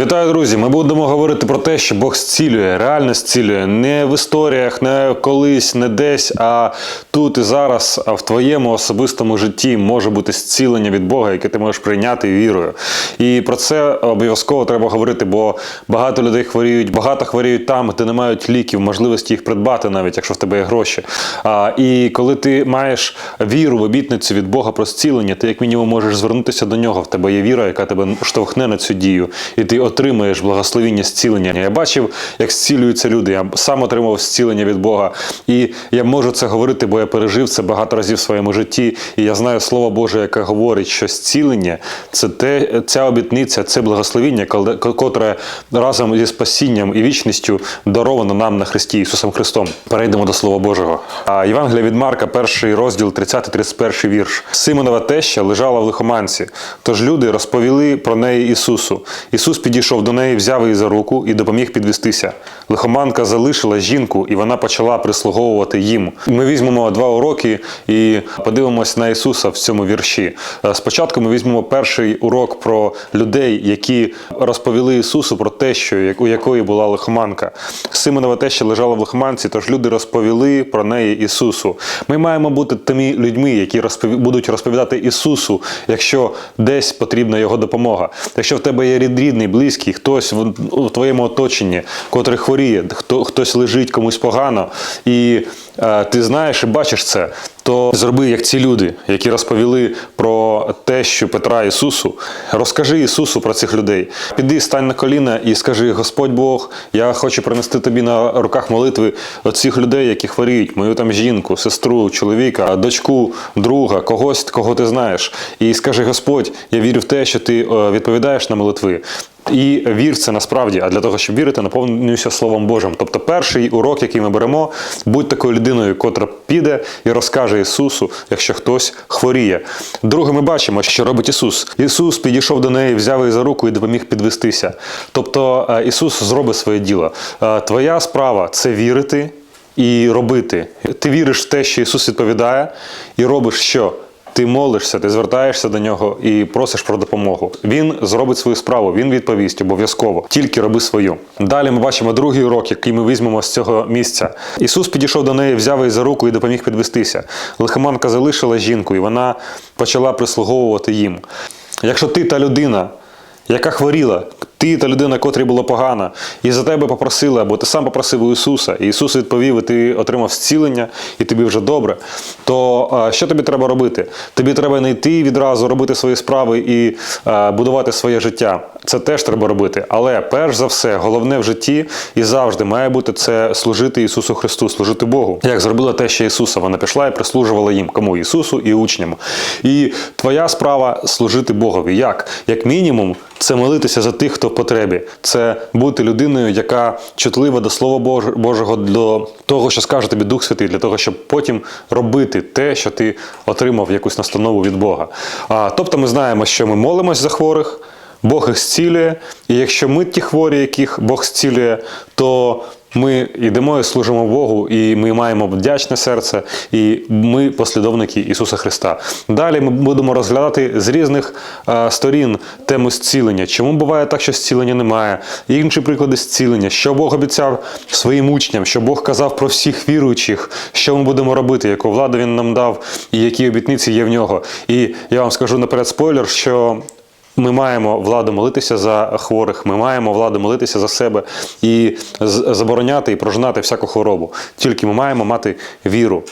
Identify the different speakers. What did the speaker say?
Speaker 1: Вітаю, друзі! Ми будемо говорити про те, що Бог зцілює, реально зцілює. Не в історіях, не колись, не десь, а тут і зараз, а в твоєму особистому житті може бути зцілення від Бога, яке ти можеш прийняти вірою. І про це обов'язково треба говорити, бо багато людей хворіють, багато хворіють там, де не мають ліків, можливості їх придбати, навіть якщо в тебе є гроші. А, і коли ти маєш віру в обітницю від Бога про зцілення, ти як мінімум можеш звернутися до нього. В тебе є віра, яка тебе штовхне на цю дію, і ти отримаєш благословіння зцілення. Я бачив, як зцілюються люди. Я сам отримав зцілення від Бога. І я можу це говорити, бо я пережив це багато разів в своєму житті. І я знаю Слово Боже, яке говорить, що зцілення це те, ця обітниця, це благословіння, котре разом зі спасінням і вічністю даровано нам на Христі Ісусом Христом. Перейдемо до Слова Божого. А Євангелія від Марка, перший розділ, 30-31 вірш. Симонова теща лежала в лихоманці. Тож люди розповіли про неї Ісусу. Ісус підійшов до неї, взяв її за руку і допоміг підвестися. Лихоманка залишила жінку, і вона почала прислуговувати їм. Ми візьмемо два уроки і подивимось на Ісуса в цьому вірші. Е, Спочатку ми візьмемо перший урок про людей, які розповіли Ісусу про те, що у якої була лихоманка. Симонова теща лежала в лихоманці, тож люди розповіли про неї Ісусу. Ми маємо бути тими людьми, які розпові... будуть розповідати Ісусу, якщо десь потрібна його допомога. Якщо в тебе є рід- рідний, близький, хтось в, у твоєму оточенні, котрий хворіє, хто, хтось лежить комусь погано, і е, ти знаєш і бачиш це, то зроби як ці люди, які розповіли про те, що Петра Ісусу. Розкажи Ісусу про цих людей. Піди, стань на коліна і скажи: Господь Бог, я хочу принести тобі на руках молитви оцих людей, які хворіють, мою там жінку, сестру, чоловіка, дочку, друга, когось, кого ти знаєш. І скажи, Господь, я вірю в те, що ти е, відповідаєш на молитви. І вір це насправді, а для того, щоб вірити, наповнюйся Словом Божим. Тобто, перший урок, який ми беремо, будь такою людиною, котра піде і розкаже Ісусу, якщо хтось хворіє. Друге, ми бачимо, що робить Ісус. Ісус підійшов до неї, взяв її за руку і допоміг підвестися. Тобто е, Ісус зробить своє діло. Е, Твоя справа це вірити і робити. Ти віриш в те, що Ісус відповідає, і робиш що? Ти молишся, ти звертаєшся до нього і просиш про допомогу. Він зробить свою справу, він відповість обов'язково. Тільки роби свою. Далі ми бачимо другий урок, який ми візьмемо з цього місця. Ісус підійшов до неї, взяв її за руку і допоміг підвестися. Лихоманка залишила жінку, і вона почала прислуговувати їм. Якщо ти та людина, яка хворіла, ти та людина, котрій було погано, і за тебе попросили, або ти сам попросив у Ісуса, і Ісус відповів, і ти отримав зцілення, і тобі вже добре. То а, що тобі треба робити? Тобі треба не йти відразу, робити свої справи і а, будувати своє життя. Це теж треба робити. Але перш за все, головне в житті і завжди має бути це служити Ісусу Христу, служити Богу. Як зробила те, що Ісуса, вона пішла і прислужувала їм, кому Ісусу і учням. І твоя справа служити Богові. Як? Як мінімум, це молитися за тих, хто в потребі. Це бути людиною, яка чутлива до Слова Божого, до того, що скаже тобі Дух Святий, для того, щоб потім робити те, що ти отримав якусь настанову від Бога. А, тобто ми знаємо, що ми молимось за хворих. Бог їх зцілює, і якщо ми ті хворі, яких Бог зцілює, то ми йдемо і служимо Богу, і ми маємо вдячне серце, і ми послідовники Ісуса Христа. Далі ми будемо розглядати з різних е, сторін тему зцілення. Чому буває так, що зцілення немає? Інші приклади зцілення, що Бог обіцяв своїм учням, що Бог казав про всіх віруючих, що ми будемо робити, яку владу він нам дав, і які обітниці є в нього. І я вам скажу наперед спойлер, що ми маємо владу молитися за хворих, ми маємо владу молитися за себе і забороняти і прожинати всяку хворобу. Тільки ми маємо мати віру.